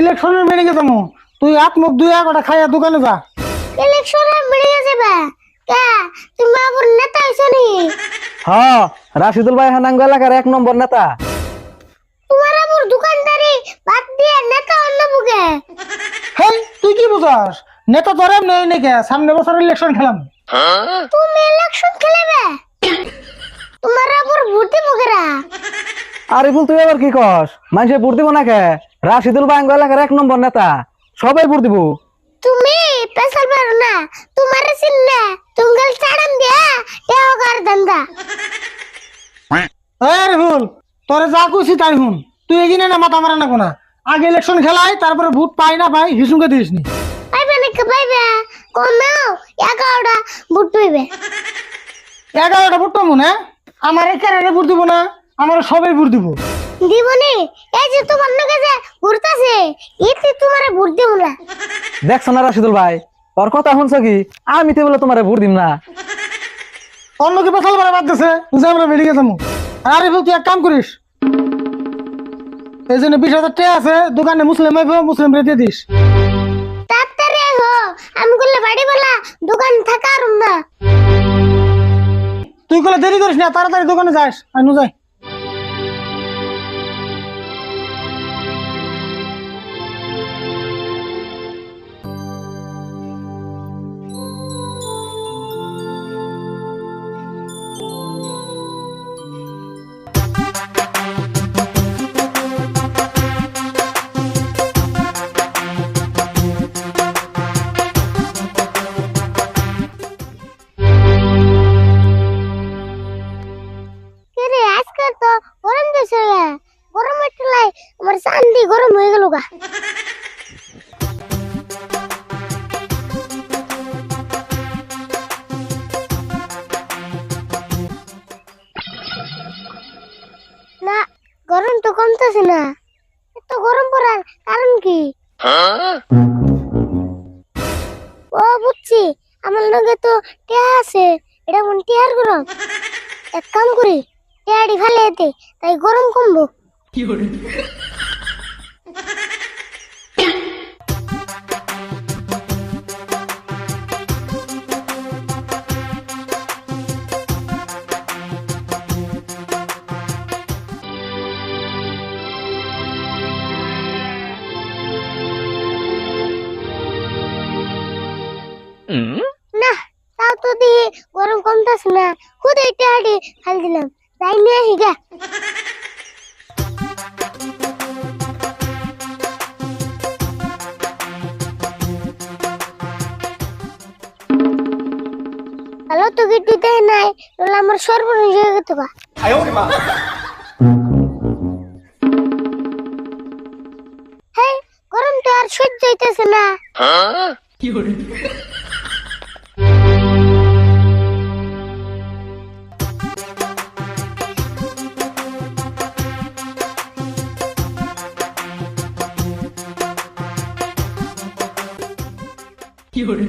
ইলেকশনের মিটিং এ যাব তুই হাত মুখ দুই একটা খাইয়া দোকানে যা। ইলেকশনে বেড়ে যাবে? কে? তুমি আবার নেতা হইছো নি? হ রাশিদুল ভাই হানাঙ্গ এলাকার এক নম্বর নেতা। তোমার আবার দোকানদারি বাদ দিয়ে নেতা অন্য বুকে? হেই তুই কি বুঝাস? নেতা ধরে নেই নাকি সামনে বছর ইলেকশন খেলাম। তুমি ইলেকশন খেলেবে? তোমার আবার ভোট দিব আরে ফুল তুই এবার কি কস? মানুষে ভোট দিব না কে রাশিদুল ভাই আঙ্গ এলাকার এক নম্বর নেতা। সবাই ভোট দিব। তুমি পেশাল পারো না তোমার চিন্না তুঙ্গল চাড়ান দিয়া এও কার ধান্দা আরে ভুল তোরে যা কইছি তাই হুন তুই এগিয়ে না মাথা মারা না। কোনা আগে ইলেকশন খেলাই তারপরে ভোট পাই না পাই হিসুকে দিস নি। পাইবে নাকি পাইবে? কমেও এগারোটা ভোট পাইবে। এগারোটা ভোট পাবো না? আমার এখানে ভোট দিব না আমার সবাই ভোট দিব। দিবনি এই যে তোমার নাকি যে এতে তোমার ভোট দিব না। দেখছ না রাশিদুল ভাই? ওর কথা শুনছো কি? আমি তো বলে তোমার ভোট দিম না। অন্য কি বাদ দিছে? বুঝে আমরা বেরিয়ে যাব। আরে তুই এক কাম করিস। এই জন্য বিশ হাজার টাকা আছে দোকানে মুসলিম আইব মুসলিম রে দিয়ে দিস। তাড়াতাড়ি হো আমি করলে বাড়ি বেলা দোকান থাকা আর না। তুই কলে দেরি করিস না তাড়াতাড়ি দোকানে যাস আর নু যাই গরম হয়ে গেল গা না গরম তো কমতেছে না। এত গরম পড়ার কারণ কি? ও বুঝছি আমার লগে তো টিয়া আছে এটা মন টিয়ার গরম। এক কাম করি ফেলে এতে তাই গরম কমবো। কমতেছে না খুদ এই টিয়াটি ফেল দিলাম। তাই নিয়ে আসি গা। হ্যালো তো গিট্টু দেয় নাই তাহলে আমার সর্বনাশ হয়ে গেত গা। হেই গরম তো আর সহ্য হইতেছে না। 有人